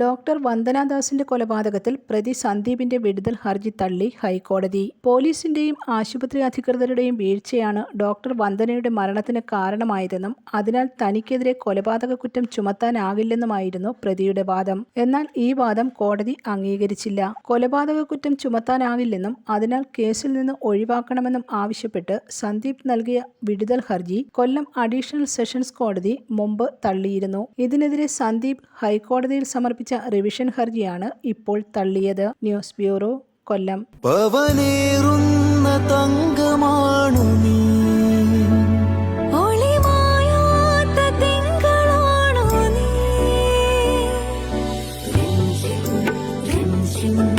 Doctor വന്ദനാദാസിന്റെ കൊലപാതകത്തിൽ പ്രതി സന്ദീപിന്റെ വിടുതൽ ഹർജി തള്ളി ഹൈക്കോടതി. പോലീസിന്റെയും ആശുപത്രി അധികൃതരുടെയും വീഴ്ചയാണ് ഡോക്ടർ വന്ദനയുടെ മരണത്തിന് കാരണമായതെന്നും അതിനാൽ തനിക്കെതിരെ കൊലപാതക കുറ്റം ചുമത്താനാകില്ലെന്നുമായിരുന്നു പ്രതിയുടെ വാദം. എന്നാൽ ഈ വാദം കോടതി അംഗീകരിച്ചില്ല. കൊലപാതക കുറ്റം ചുമത്താനാകില്ലെന്നും അതിനാൽ കേസിൽ നിന്ന് ഒഴിവാക്കണമെന്നും ആവശ്യപ്പെട്ട് സന്ദീപ് നൽകിയ വിടുതൽ ഹർജി കൊല്ലം അഡീഷണൽ സെഷൻസ് കോടതി മുമ്പ് തള്ളിയിരുന്നു. ഇതിനെതിരെ സന്ദീപ് ഹൈക്കോടതിയിൽ സമർപ്പിച്ച റിവിഷൻ ഹർജിയാണ് ഇപ്പോൾ തള്ളിയത്. ന്യൂസ് ബ്യൂറോ കൊല്ലം. പവനേറുന്ന തങ്കമാണു നീ. you. തിങ്കളാണോ നീ.